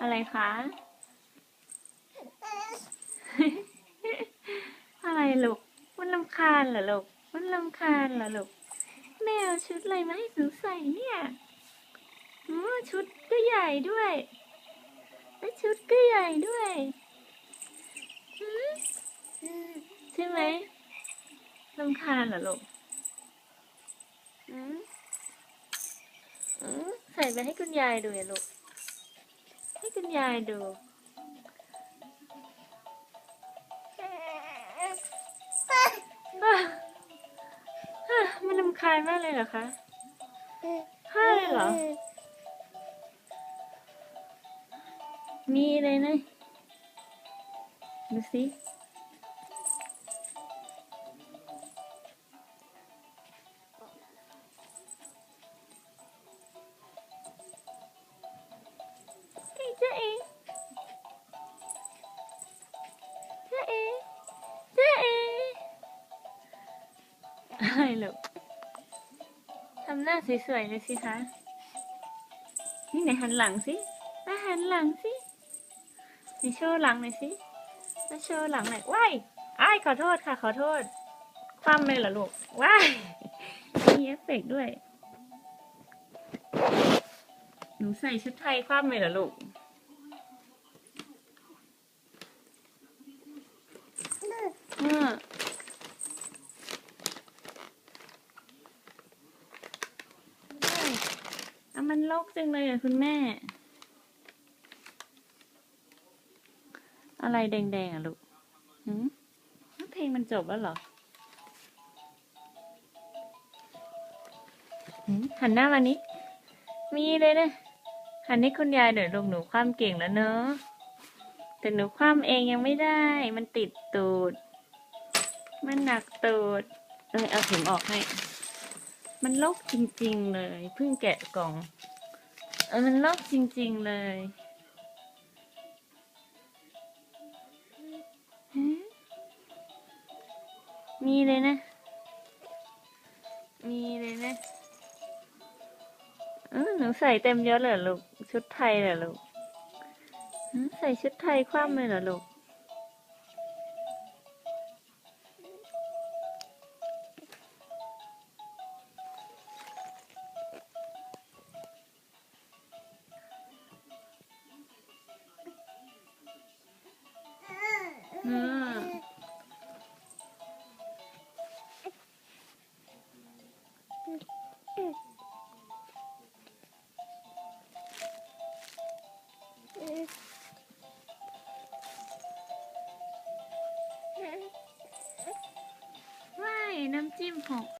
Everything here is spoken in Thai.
อะไรคะ อะไรลูกมันลำคาญเหรอลูกมันลำคาญเหรอลูกแม่เอาชุดอะไรมาให้หนูใส่เนี่ยอือชุดก็ใหญ่ด้วยแล้วชุดก็ใหญ่ด้วยใช่ไหมลำคาญเหรอลูกอืมอืมใส่ไปให้คุณยายดูอย่าลูก คุณยายดู มันลำคาญมากเลยเหรอคะห้าเลยเหรอ มีเลยนะดูสิ อะไรลูกทำหน้าสวยๆเลยสิคะ นี่ไหนหันหลังสิมาหันหลังสิไหนโชว์หลังหน่อยสิมาโชว์หลังหน่อยว้ายอ้ายขอโทษค่ะ ขอโทษ คว่ำเลยเหรอลูกว้ายมีเอฟเฟกต์ด้วย หนูใส่ชุดไทยคว่ำเลยเหรอลูก เออเฮ้ยเอา มันลกจังเลยอะคุณแม่ อะไรแดงๆอะลูกหืมเพลงมันจบแล้วเหรอหืมหันหน้ามานี้ มีเลยนะ หันให้คุณยายเดี๋ยวลูกหนูความเก่งแล้วเนอะแต่หนูความเองยังไม่ได้ มันติดตูด มันหนักตูดเออเอาเข็มออกให้ มันลกจริงๆเลย เพิ่งแกะกล่อง ออมันลกจริง ๆ เลยมีเลยนะ มีเลยนะเออหนูใส่เต็มยศเหรอลูก ชุดไทยเหรอลูก ใส่ชุดไทยคว่ำเลยเหรอลูก อืมว้ายน้ำจิ้มหก